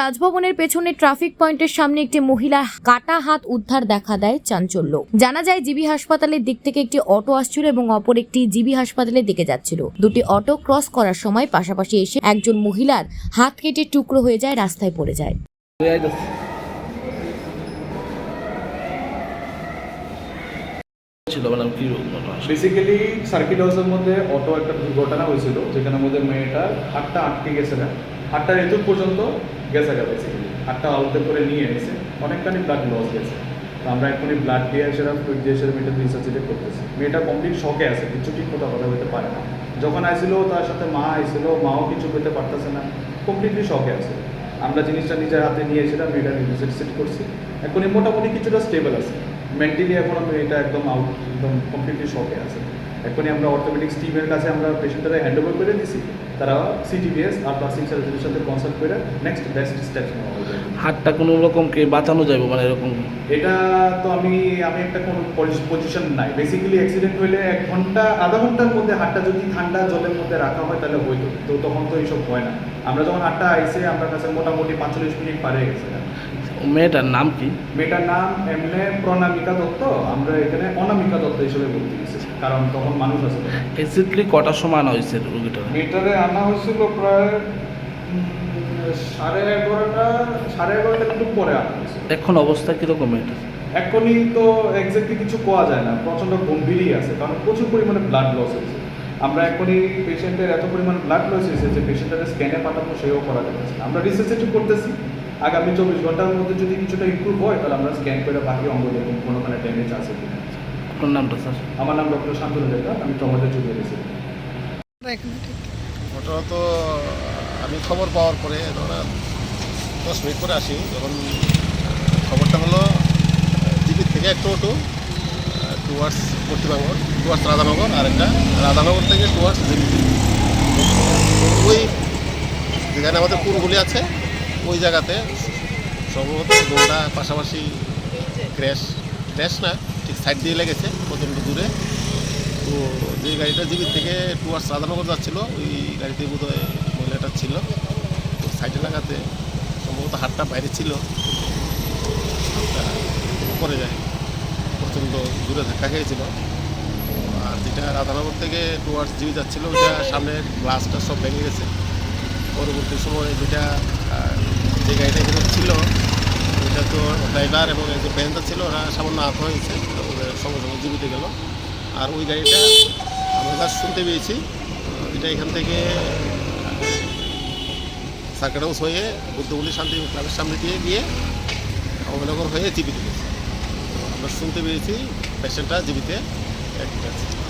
রাজভবনের পেছনে ট্রাফিক পয়েন্টের সামনে একটি মহিলা কাটা হাত উদ্ধার দেখা দেয় চাঞ্চল্য। জানা যায়, জিবি হাসপাতালের দিক থেকে একটি অটো আসছিল এবং অপর একটি জিবি হাসপাতালের দিকে যাচ্ছিল। দুটি অটো ক্রস করার সময় পাশাপাশি এসে একজন মহিলার হাত কেটে টুকরো হয়ে যায়, রাস্তায় পড়ে যায়। ছিল মানে কি বেসিক্যালি সার্কিট হাউসের মধ্যে অটো একটা দুর্ঘটনা হয়েছিল, যেখানে মধ্যে মেয়েটার হাতটা আটকে গেছে না। হাতটার এতুক পর্যন্ত গেছে গা বেসিক্যালি হাতটা আলাদা করে নিয়ে এসে অনেকখানি ব্লাড লস গেছে। তো আমরা এখনই ব্লাড দিয়ে সেটা ফ্লুইড দিয়ে সেটা মেয়েটা রিসার্চিটে করতেছি। মেয়েটা কমপ্লিট শখে আছে, কিছু ঠিক মতো কথা বলতে পারে না। যখন আসছিল তার সাথে মা আইছিল মাও কিছু করতে পারতেছে না কমপ্লিটলি শকে আছে। আমরা জিনিসটা নিজের হাতে নিয়ে এসেছিলাম মেয়েটা রিসার্চিট করছি। এখনই মোটামুটি কিছুটা স্টেবল আছে। মেন্টালি এখন এটা একদম আউট একদম কমপ্লিটলি শখে আছে। এখনই আমরা অর্থোপেডিক্স টিমের কাছে আমরা পেশেন্টটা হ্যান্ড ওভার করে দিছি। তারা সিটিবিএস আর প্লাস্টিক সার্জারির সাথে কনসাল্ট করে নেক্সট বেস্ট স্টেপস নেওয়া হবে। হাতটা কোনো রকম কে বাঁচানো যাবে মানে এরকম? এটা তো আমি আমি একটা কোনো পজিশন নাই। বেসিক্যালি অ্যাক্সিডেন্ট হলে এক ঘণ্টা আধা ঘণ্টার মধ্যে হাতটা যদি ঠান্ডা জলের মধ্যে রাখা হয় তাহলে হইতো তো তখন তো এইসব হয় না। আমরা যখন হাতটা আইসে আমরা কাছে মোটামুটি পাঁচচল্লিশ মিনিট পারে গেছে। মেয়েটার নাম কি? মেয়েটার নাম এমনি প্রণামিকা দত্ত। আমরা এখানে অনামিকা দত্ত হিসেবে বলতে গেছি কারণ তখন মানুষ আছে। এক্সাক্টলি কটার সময় আনা হয়েছে রোগীটা মেয়েটারে আনা হয়েছিল প্রায় সাড়ে এগারোটা সাড়ে এগারোটা একটু পরে আনা হয়েছে। এখন অবস্থা কীরকম মেয়েটার? এখনই তো এক্স্যাক্টলি কিছু কোয়া যায় না প্রচণ্ড গম্ভীরই আছে কারণ প্রচুর পরিমাণে ব্লাড লস হয়েছে। আমরা এখনই পেশেন্টের এত পরিমাণ ব্লাড লস হয়েছে যে পেশেন্টের স্ক্যানে পাঠানো সেও করা যাচ্ছে আমরা রিসার্চেটি করতেছি। আগামী চব্বিশ ঘণ্টার মধ্যে যদি কিছুটা ইমপ্রুভ হয় তাহলে আমরা স্ক্যান করে বাকি অঙ্গ দেখুন কোনোখানে ড্যামেজ আছে কিনা। আপনার নামটা স্যার? আমার নাম ডক্টর শান্তনু লেখা আমি টমাটো চুকিয়ে গেছি ঘটনা তো আমি খবর পাওয়ার পরে ধরা দশ মিনিট পরে আসি যখন খবরটা হলো জিপির থেকে একটা auto towards Paschimbanga towards Radhanagar আর একটা রাধানগর থেকে টুয়ার্ডস জিপি ওই যেখানে আমাদের পুরগুলি আছে ওই জায়গাতে সম্ভবত দৌড়া পাশাপাশি ক্র্যাশ ক্র্যাশ না, ঠিক সাইড দিয়ে লেগেছে, প্রচণ্ড দূরে তো যে গাড়িটা জিবির থেকে টুয়ার্স রাধানগর যাচ্ছিল, ওই গাড়িতে বোধ হয় মহিলাটা ছিল। তো সাইডে লাগাতে সম্ভবত হাতটা বাইরে ছিল। উপরে যায়, প্রচণ্ড দূরে ধাক্কা খেয়েছিল। আর যেটা রাধানগর থেকে টুয়ার্স জিবি যাচ্ছিল, ওইটা সামনের গ্লাসটা সব ভেঙে গেছে। পরবর্তী সময়ে যেটা যে গাড়িটা এখানে ছিল ওইটা তো ড্রাইভার এবং একজন প্যাসেঞ্জার ছিল ওরা সামান্য আহত হয়েছে ওদের সঙ্গে সঙ্গে জীবিত গেল। আর ওই গাড়িটা আমরা যা শুনতে পেয়েছি এটা এখান থেকে সার্কেট হাউস হয়ে বুদ্ধগুলি শান্তি ক্লাবের সামনে দিয়ে গিয়ে অমনগর হয়ে জীবিত গেছে। আমরা শুনতে পেয়েছি পেশেন্টটা জীবিতে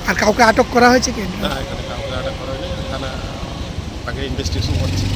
আর কাউকে আটক করা হয়েছে কি? না এখানে কাউকে আটক করা হয়নি থানা তাকে ইনভেস্টিগেশন করছে।